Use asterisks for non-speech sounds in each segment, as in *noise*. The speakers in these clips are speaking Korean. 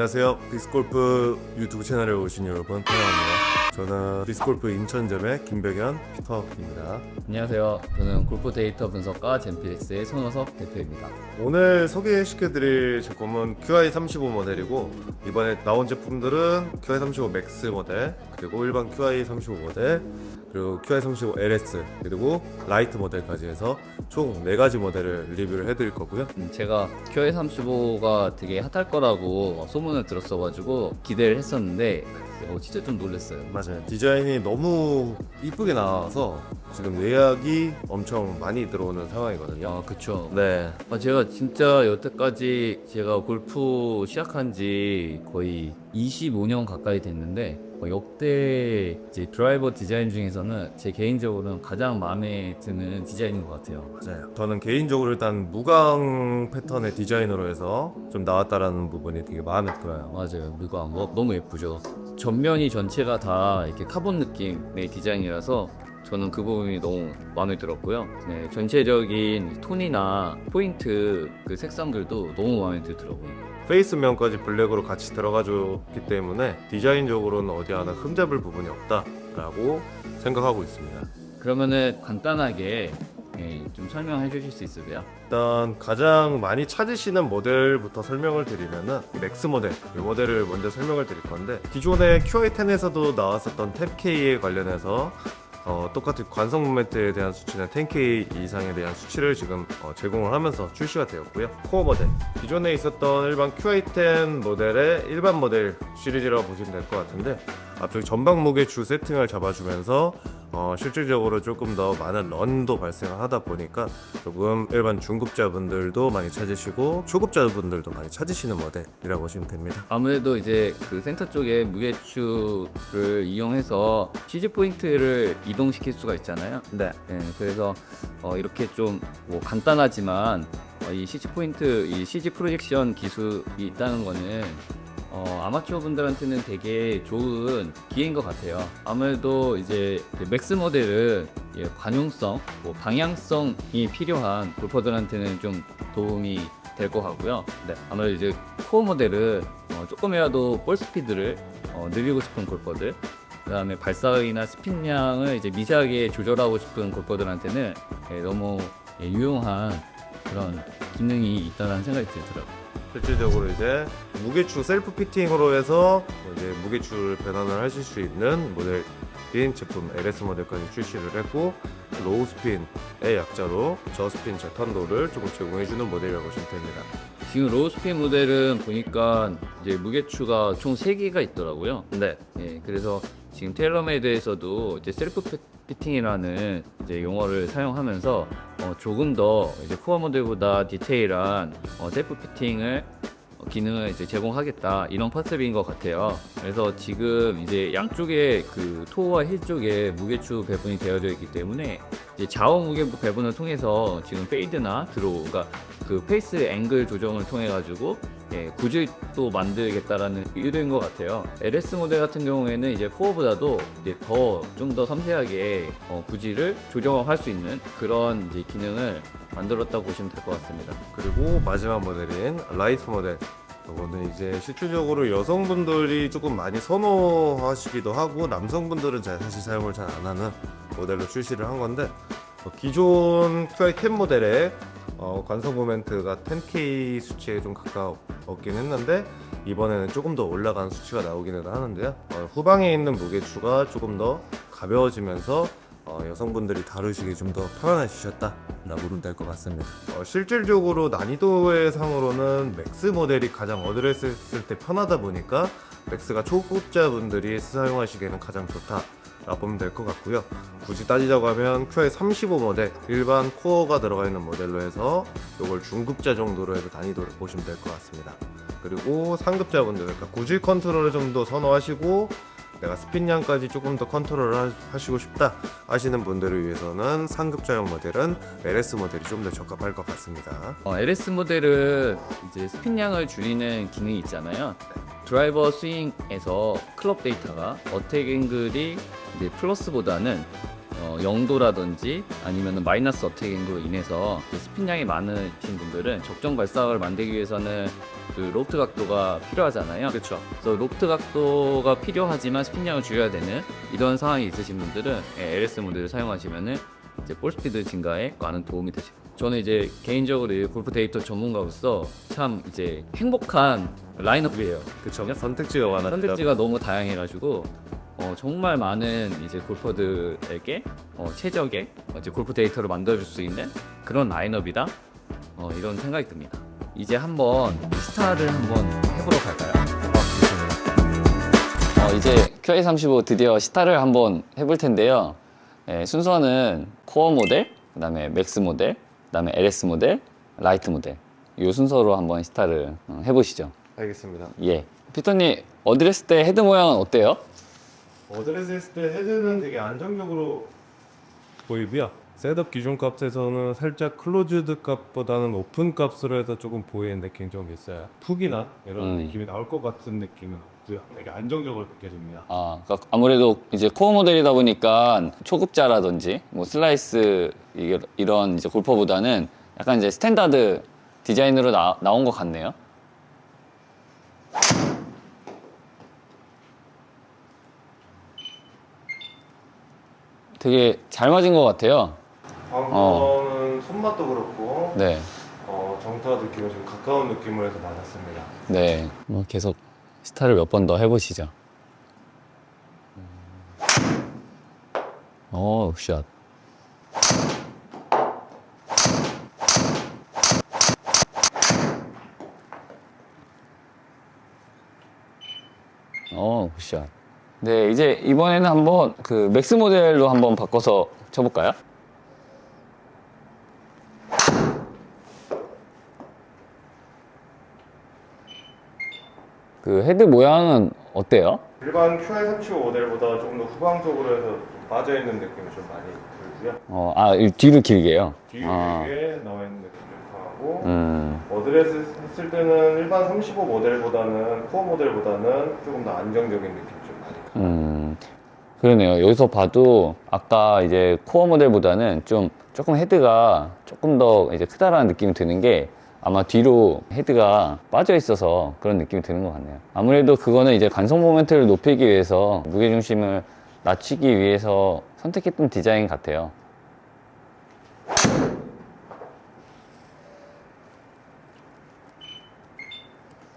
안녕하세요. 빅스골프 유튜브 채널에 오신 여러분 환영합니다. 저는 빅스골프 인천점의 김백현 피터입니다. 안녕하세요. 저는 골프 데이터 분석가 젠피엑스의 손호섭 대표입니다. 오늘 소개시켜드릴 제품은 QI35 모델이고 이번에 나온 제품들은 QI35 맥스 모델 그리고 일반 QI35 모델 그리고 QI35 LS 그리고 라이트 모델까지 해서 총 4가지 모델을 리뷰를 해드릴 거고요. 음, 제가 QA35가 되게 핫할 거라고 소문을 들었어가지고 기대를 했었는데 어, 진짜 좀 놀랐어요. 맞아요. 디자인이 너무 이쁘게 나와서 지금 예약이 엄청 많이 들어오는 상황이거든요. 아, 그쵸. 네. 아, 제가 진짜 여태까지 제가 골프 시작한 지 거의 25년 가까이 됐는데 어, 역대 이제 드라이버 디자인 중에서는 제 개인적으로는 가장 마음에 드는 디자인인 것 같아요. 맞아요. 저는 개인적으로 일단 무광 패턴의 디자인으로 해서 좀 나왔다라는 부분이 되게 마음에 들어요. 맞아요. 물광 뭐, 너무 예쁘죠. 전면이 전체가 다 이렇게 카본 느낌의 디자인이라서 저는 그 부분이 너무 마음에 들었고요. 네, 전체적인 톤이나 포인트 그 색상들도 너무 마음에 들더라고요. 페이스면까지 블랙으로 같이 들어가줬기 때문에 디자인적으로는 어디 하나 흠잡을 부분이 없다라고 생각하고 있습니다. 그러면은 간단하게 예, 좀 설명해 주실 수 있으세요? 일단 가장 많이 찾으시는 모델부터 설명을 드리면은 맥스 모델 이 모델을 먼저 설명을 드릴 건데 기존의 QI10에서도 나왔었던 탭K에 관련해서 어, 똑같이 관성 모멘트에 대한 수치는 10K 이상에 대한 수치를 지금 어, 제공을 하면서 출시가 되었고요. 코어 모델 기존에 있었던 일반 QI10 모델의 일반 모델 시리즈라고 보시면 될 것 같은데 앞쪽에 전방 무게 주 세팅을 잡아주면서 어, 실질적으로 조금 더 많은 런도 발생하다 보니까 조금 일반 중급자분들도 많이 찾으시고 초급자분들도 많이 찾으시는 모델이라고 보시면 됩니다. 아무래도 이제 그 센터 쪽에 무게추를 이용해서 치즈 포인트를 이동시킬 수가 있잖아요. 네. 예, 그래서 어, 이렇게 좀뭐 간단하지만 어, 이 CG 포인트, 이 CG 프로젝션 기술이 있다는 거는 어, 아마추어 분들한테는 되게 좋은 기회인 것 같아요. 아무래도 이제 그 맥스 모델은 예, 관용성, 뭐 방향성이 필요한 골퍼들한테는 좀 도움이 될 것 같고요. 네, 아무래도 이제 코어 모델은 어, 조금이라도 볼 스피드를 어, 늘리고 싶은 골퍼들, 그 다음에 발사각이나 스핀량을 이제 미세하게 조절하고 싶은 골퍼들한테는 예, 너무 예, 유용한 그런 기능이 있다는 생각이 들더라고요. 실질적으로 이제 무게추 셀프 피팅으로 해서 이제 무게추를 변환을 하실 수 있는 모델 인 제품 LS 모델까지 출시를 했고 로우 스핀의 약자로 저스핀 재탄도를 조금 제공해주는 모델이라고 보시면 됩니다. 지금 로우스핀 모델은 보니까 이제 무게추가 총 3개가 있더라고요. 네. 예, 그래서 지금 테일러메이드에서도 이제 셀프 피- 피팅이라는 이제 용어를 사용하면서 어, 조금 더 이제 코어 모델보다 디테일한 어, 셀프 피팅을 어, 기능을 이제 제공하겠다 이런 컨셉인 것 같아요. 그래서 지금 이제 양쪽에 그 토어와 힐 쪽에 무게추 배분이 되어져 있기 때문에 이제 좌우 무게 배분을 통해서 지금 페이드나 드로우, 그러니까 그 페이스 앵글 조정을 통해 가지고 예, 구질도 만들겠다라는 의도인 것 같아요. LS 모델 같은 경우에는 이제 코어보다도 이제 더 좀 더 섬세하게 어, 구질을 조정할 수 있는 그런 이제 기능을 만들었다고 보시면 될 것 같습니다. 그리고 마지막 모델인 라이트 모델. 이거는 이제 실질적으로 여성분들이 조금 많이 선호하시기도 하고 남성분들은 잘 사실 사용을 잘 안 하는 모델로 출시를 한 건데 어, 기존 QI10 모델의 어, 관성 모멘트가 10K 수치에 좀 가까웠긴 했는데 이번에는 조금 더 올라간 수치가 나오기는 하는데요. 어, 후방에 있는 무게추가 조금 더 가벼워지면서 어, 여성분들이 다루시기 좀 더 편안해지셨다라고 보면 될것 같습니다. 어, 실질적으로 난이도의 상으로는 맥스 모델이 가장 어드레스 했을 때 편하다 보니까 맥스가 초급자분들이 사용하시기에는 가장 좋다. 보면 될 것 같고요. 굳이 따지자고 하면 QA35 모델 일반 코어가 들어가 있는 모델로 해서 이걸 중급자 정도로 해서 난이도를 보시면 될 것 같습니다. 그리고 상급자분들 그러니까 구질 컨트롤을 좀 더 선호하시고 내가 스핀량까지 조금 더 컨트롤을 하- 하시고 싶다 하시는 분들을 위해서는 상급자용 모델은 LS 모델이 좀 더 적합할 것 같습니다. 어, LS 모델은 이제 스핀량을 줄이는 기능이 있잖아요. 드라이버 스윙에서 클럽 데이터가 어택 앵글이 이제 플러스보다는 어, 0도라든지 아니면 마이너스 어택 앵글로 인해서 이제 스핀량이 많으신 분들은 적정 발사각을 만들기 위해서는 그 로프트 각도가 필요하잖아요. 그렇죠. 그래서 로프트 각도가 필요하지만 스핀량을 줄여야 되는 이런 상황이 있으신 분들은 예, LS 모드를 사용하시면은 이제 볼 스피드 증가에 많은 도움이 되죠. 저는 이제 개인적으로 이 골프 데이터 전문가로서 참 이제 행복한 라인업이에요. 그렇죠. 선택지가 많았다. 선택지가 너무 다양해가지고 어, 정말 많은 이제 골퍼들에게 어, 최적의 이제 골프 데이터를 만들어줄 수 있는 그런 라인업이다 어, 이런 생각이 듭니다. 이제 한번 스타를 한번 해보러 갈까요? 어, 이제 QA35 드디어 시타를 한번 해볼 텐데요. 예, 순서는 코어 모델, 그 다음에 맥스 모델, 그 다음에 LS 모델, 라이트 모델 이 순서로 한번 시타를 어, 해보시죠. 알겠습니다. 예. 피터님 어드레스 때 헤드 모양은 어때요? 어드레스 했을 때 헤드는 되게 안정적으로 보이고요. 셋업 기준 값에서는 살짝 클로즈드 값보다는 오픈 값으로 해서 조금 보이는 느낌이 좀 있어요. 푹이나 이런 음. 느낌이 나올 것 같은 느낌은 없고요. 되게 안정적으로 느껴집니다. 아, 그러니까 아무래도 이제 코어 모델이다 보니까 초급자라든지 뭐 슬라이스 이- 이런 이제 골퍼보다는 약간 이제 스탠다드 디자인으로 나, 나온 것 같네요. 되게 잘 맞은 것 같아요. 방금은 손맛도 그렇고 네. 어, 정타 느낌은 좀 가까운 느낌으로 해서 맞았습니다. 네. 뭐 계속 스타를 몇 번 더 해보시죠. 오, 샷. 오, 샷. 네, 이제 이번에는 한번 그 맥스 모델로 한번 바꿔서 쳐볼까요? 그 헤드 모양은 어때요? 일반 QI35 모델보다 조금 더 후방적으로 해서 좀 빠져있는 느낌이 좀 많이 들고요. 어, 아, 이 뒤로 길게요. 뒤에 아, 나와 있는 느낌이 강하고 음, 어드레스 했을 때는 일반 35 모델보다는 코어 모델보다는 조금 더 안정적인 느낌이 좀 많이 음, 그러네요. 여기서 봐도 아까 이제 코어 모델보다는 좀 조금 헤드가 조금 더 이제 크다라는 느낌이 드는 게 아마 뒤로 헤드가 빠져 있어서 그런 느낌이 드는 것 같네요. 아무래도 그거는 이제 관성 모멘트를 높이기 위해서 무게중심을 낮추기 위해서 선택했던 디자인 같아요.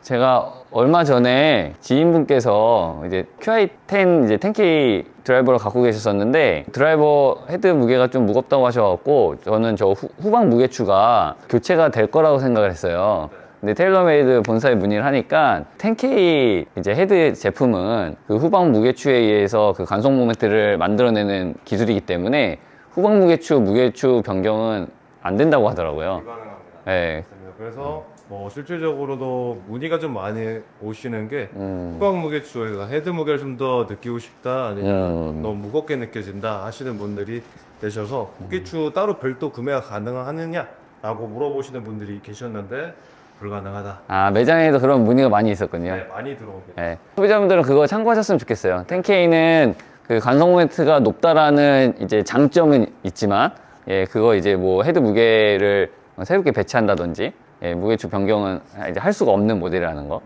제가 얼마 전에 지인분께서 이제 QI10 이제 10K 드라이버를 갖고 계셨었는데 드라이버 헤드 무게가 좀 무겁다고 하셔갖고 저는 저 후, 후방 무게추가 교체가 될 거라고 생각을 했어요. 근데 테일러메이드 본사에 문의를 하니까 10K 이제 헤드 제품은 그 후방 무게추에 의해서 그 간속 모멘트를 만들어내는 기술이기 때문에 후방 무게추 무게추 변경은 안 된다고 하더라고요. 불가능합니다. 네. 그래서 뭐 실질적으로도 문의가 좀 많이 오시는 게 음. 후방 무게추에서 헤드 무게를 좀 더 느끼고 싶다 아니면 음. 너무 무겁게 느껴진다 하시는 분들이 되셔서 무게추 따로 별도 구매가 가능하느냐라고 물어보시는 분들이 계셨는데 불가능하다. 아 매장에도 그런 문의가 많이 있었군요. 네, 많이 들어옵니다. 예. 소비자분들은 그거 참고하셨으면 좋겠어요. 10K는 그 간성 모멘트가 높다라는 이제 장점은 있지만, 예, 그거 이제 뭐 헤드 무게를 새롭게 배치한다든지, 예, 무게축 변경은 이제 할 수가 없는 모델이라는 거.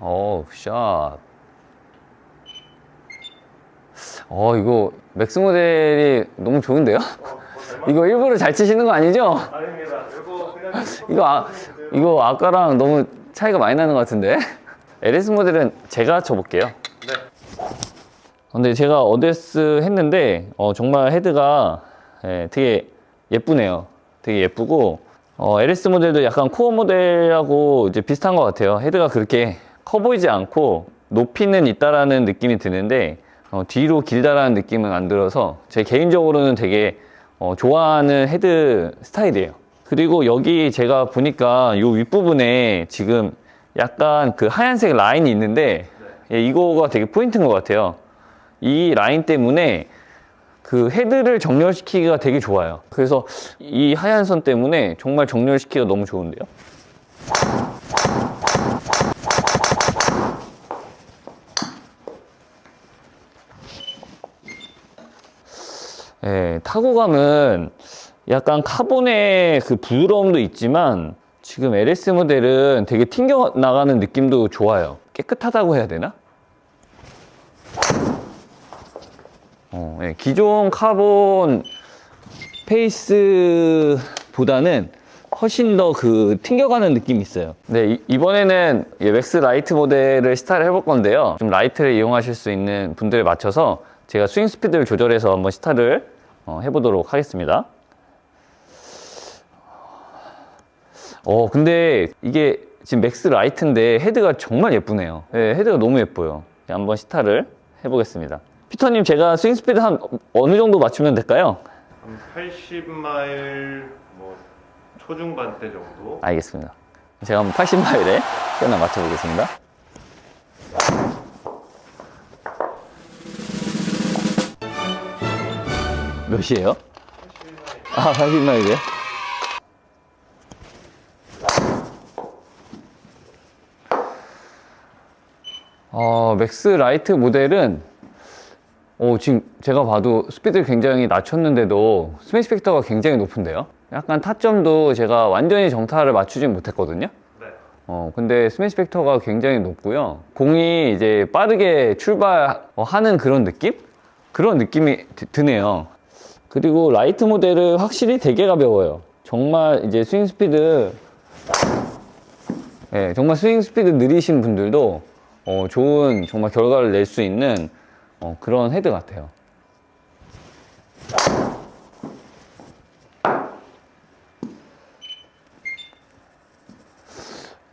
오, 샷. 어, 이거 맥스 모델이 너무 좋은데요? *laughs* 이거 일부러 잘 치시는 거 아니죠? 아닙니다. 이거 그냥 이거 아, 이거 아까랑 너무 차이가 많이 나는 것 같은데? LS 모델은 제가 쳐볼게요. 네. 근데 제가 어데스 했는데 어, 정말 헤드가 예, 되게 예쁘네요. 되게 예쁘고 어, LS 모델도 약간 코어 모델하고 이제 비슷한 것 같아요. 헤드가 그렇게 커 보이지 않고 높이는 있다라는 느낌이 드는데 어, 뒤로 길다라는 느낌은 안 들어서 제 개인적으로는 되게 어, 좋아하는 헤드 스타일이에요. 그리고 여기 제가 보니까 이 윗부분에 지금 약간 그 하얀색 라인이 있는데 예, 이거가 되게 포인트인 것 같아요. 이 라인 때문에 그 헤드를 정렬시키기가 되게 좋아요. 그래서 이 하얀 선 때문에 정말 정렬시키기가 너무 좋은데요. 예, 타고감은 약간 카본의 그 부드러움도 있지만 지금 LS 모델은 되게 튕겨 나가는 느낌도 좋아요. 깨끗하다고 해야 되나? 어, 예, 기존 카본 페이스보다는 훨씬 더 그 튕겨가는 느낌이 있어요. 네, 이, 번에는 맥스 라이트 모델을 시타를 해볼 건데요. 좀 라이트를 이용하실 수 있는 분들에 맞춰서 제가 스윙 스피드를 조절해서 한번 시타를 어, 해보도록 하겠습니다. 어, 근데 이게 지금 맥스 라이트인데 헤드가 정말 예쁘네요. 네, 헤드가 너무 예뻐요. 네, 한번 시타를 해보겠습니다. 피터님, 제가 스윙 스피드 한 어느 정도 맞추면 될까요? 한 80마일 뭐 초중반대 정도. 알겠습니다. 제가 한번 80마일에 하나 맞춰보겠습니다. 몇이에요? 아, 80마일이요? 어, 맥스 라이트 모델은 어, 지금 제가 봐도 스피드를 굉장히 낮췄는데도 스매시 팩터가 굉장히 높은데요? 약간 타점도 제가 완전히 정타를 맞추진 못했거든요? 네. 어, 근데 스매시 팩터가 굉장히 높고요. 공이 이제 빠르게 출발하는 그런 느낌? 그런 느낌이 드- 드네요. 그리고 라이트 모델은 확실히 되게 가벼워요. 정말 이제 스윙 스피드, 예, 정말 스윙 스피드 느리신 분들도 어, 좋은 정말 결과를 낼 수 있는 어, 그런 헤드 같아요.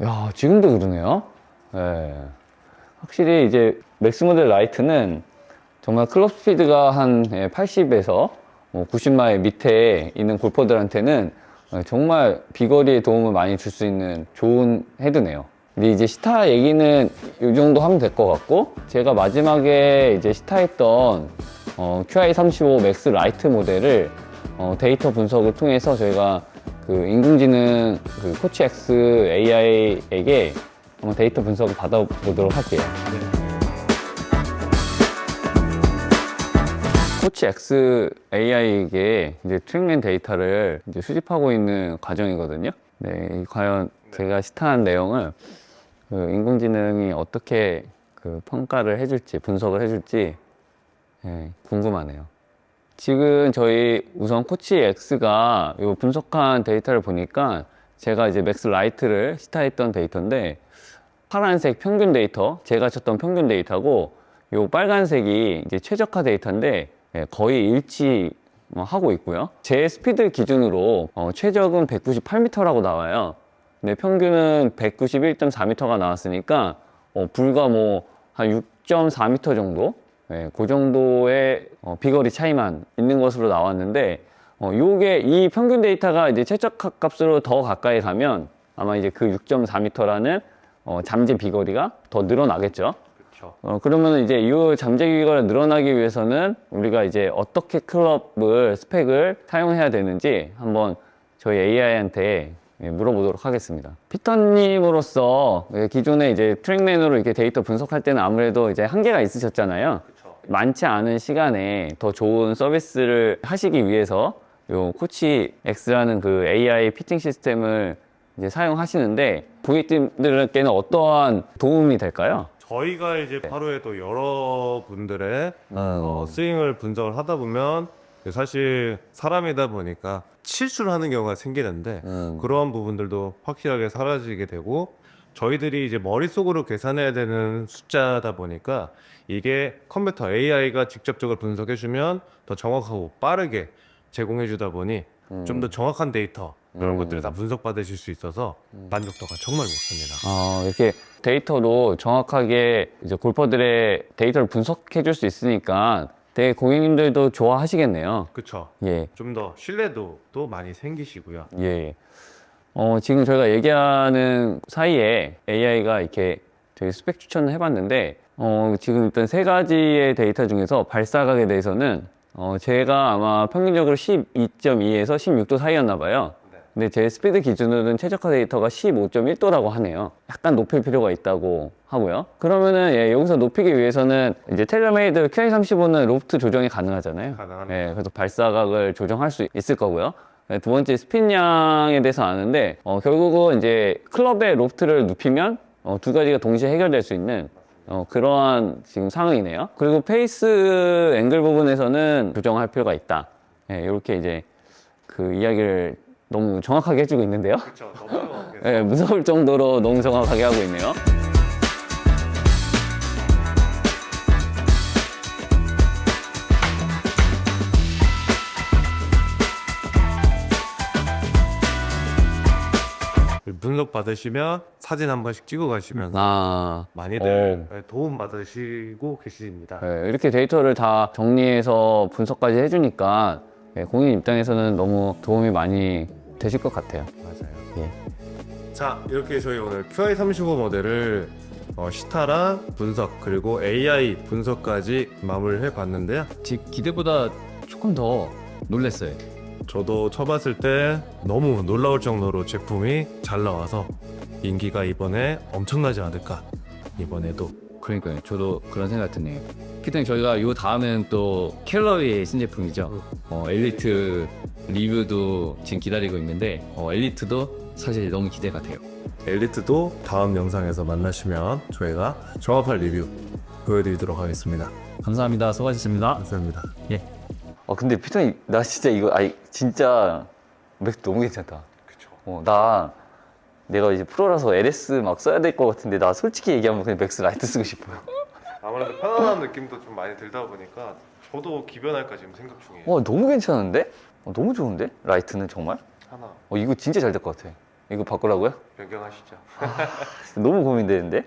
야, 지금도 그러네요. 예. 확실히 이제 맥스 모델 라이트는 정말 클럽 스피드가 한 80에서 90마일 밑에 있는 골퍼들한테는 어, 정말 비거리에 도움을 많이 줄 수 있는 좋은 헤드네요. 근데 이제 시타 얘기는 이 정도 하면 될 것 같고 제가 마지막에 이제 시타했던 어, QI35 맥스 라이트 모델을 어, 데이터 분석을 통해서 저희가 그 인공지능 그 코치 X AI에게 한번 데이터 분석을 받아보도록 할게요. 코치 X AI에게 이제 트랙맨 데이터를 이제 수집하고 있는 과정이거든요. 네, 이 과연 제가 시타한 내용을 그 인공지능이 어떻게 그 평가를 해줄지 분석을 해줄지 예, 궁금하네요. 지금 저희 우선 코치 X가 요 분석한 데이터를 보니까 제가 이제 맥스 라이트를 시타했던 데이터인데 파란색 평균 데이터, 제가 쳤던 평균 데이터고 요 빨간색이 이제 최적화 데이터인데 예, 거의 일치 하고 있고요. 제 스피드 기준으로 어, 최적은 198m라고 나와요. 근데 평균은 191.4m가 나왔으니까 어, 불과 뭐 한 6.4m 정도, 예, 그 정도의 어, 비거리 차이만 있는 것으로 나왔는데 어, 요게 이 평균 데이터가 이제 최적화 값으로 더 가까이 가면 아마 이제 그 6.4m라는 어, 잠재 비거리가 더 늘어나겠죠. 그렇죠. 어, 그러면 이제 이 잠재 비거리가 늘어나기 위해서는 우리가 이제 어떻게 클럽을 스펙을 사용해야 되는지 한번 저희 AI한테 물어보도록 하겠습니다. 피터님으로서 기존에 이제 트랙맨으로 이렇게 데이터 분석할 때는 아무래도 이제 한계가 있으셨잖아요. 그렇죠. 많지 않은 시간에 더 좋은 서비스를 하시기 위해서 요 코치 X라는 그 AI 피팅 시스템을 이제 사용하시는데 고객님들께는 어떠한 도움이 될까요? 저희가 이제 하루에 또 여러분들의 어, 어, 스윙을 분석을 하다 보면 사실 사람이다 보니까 실수를 하는 경우가 생기는데 음. 그러한 부분들도 확실하게 사라지게 되고 저희들이 이제 머릿속으로 계산해야 되는 숫자다 보니까 이게 컴퓨터 AI가 직접적으로 분석해 주면 더 정확하고 빠르게 제공해 주다 보니 좀더 정확한 데이터 이런 것들을 다 분석 받으실 수 있어서 만족도가 정말 높습니다. 어, 이렇게 데이터로 정확하게 이제 골퍼들의 데이터를 분석해 줄 수 있으니까 되게 고객님들도 좋아하시겠네요. 그렇죠. 예, 좀 더 신뢰도도 많이 생기시고요. 예. 어, 지금 저희가 얘기하는 사이에 AI가 이렇게 저희 스펙 추천을 해봤는데, 어, 지금 일단 세 가지의 데이터 중에서 발사각에 대해서는, 어, 제가 아마 평균적으로 12.2에서 16도 사이였나 봐요. 네. 근데 제 스피드 기준으로는 최적화 데이터가 15.1도라고 하네요. 약간 높일 필요가 있다고 하고요. 그러면은 예, 여기서 높이기 위해서는 이제 텔레메이드 QA35는 로프트 조정이 가능하잖아요. 가능합니다. 예, 그래서 발사각을 조정할 수 있을 거고요. 네, 두 번째 스핀량에 대해서 아는데 어, 결국은 이제 클럽의 로프트를 눕히면 어, 두 가지가 동시에 해결될 수 있는 어, 그러한 지금 상황이네요. 그리고 페이스 앵글 부분에서는 조정할 필요가 있다. 네, 이렇게 이제 그 이야기를 너무 정확하게 해주고 있는데요. 그렇죠. 너무 네, 무서울 정도로 너무 정확하게 하고 있네요. 분석 받으시면 사진 한 번씩 찍어 가시면 아, 많이들 도움 받으시고 계십니다. 네, 이렇게 데이터를 다 정리해서 분석까지 해주니까 네, 공인 입장에서는 너무 도움이 많이 되실 것 같아요. 맞아요. 예. 자 이렇게 저희 오늘 QI35 모델을 어, 시타랑 분석 그리고 AI 분석까지 마무리해 봤는데요. 제 기대보다 조금 더 놀랐어요. 저도 쳐봤을 때 너무 놀라울 정도로 제품이 잘 나와서 인기가 이번에 엄청나지 않을까 이번에도 그러니까요. 저도 그런 생각 드네요. 피팅 저희가 요 다음엔 또 캘러리의 신제품이죠. 어, 엘리트 리뷰도 지금 기다리고 있는데 어, 엘리트도 사실 너무 기대가 돼요. 엘리트도 다음 영상에서 만나시면 저희가 종합할 리뷰 보여드리도록 하겠습니다. 감사합니다. 수고하셨습니다. 감사합니다. 아 근데 피터님 나 진짜 이거 아니 진짜 맥 너무 괜찮다. 그쵸. 어, 나 내가 이제 프로라서 LS 막 써야 될 것 같은데 나 솔직히 얘기하면 그냥 맥스 라이트 쓰고 싶어요. *laughs* 아무래도 편안한 느낌도 좀 많이 들다 보니까 저도 기변할까 지금 생각 중이에요. 와 너무 괜찮은데? 어, 너무 좋은데? 라이트는 정말? 하나 어, 이거 진짜 잘 될 것 같아. 이거 바꾸라고요? 변경하시죠. *laughs* 너무 고민되는데?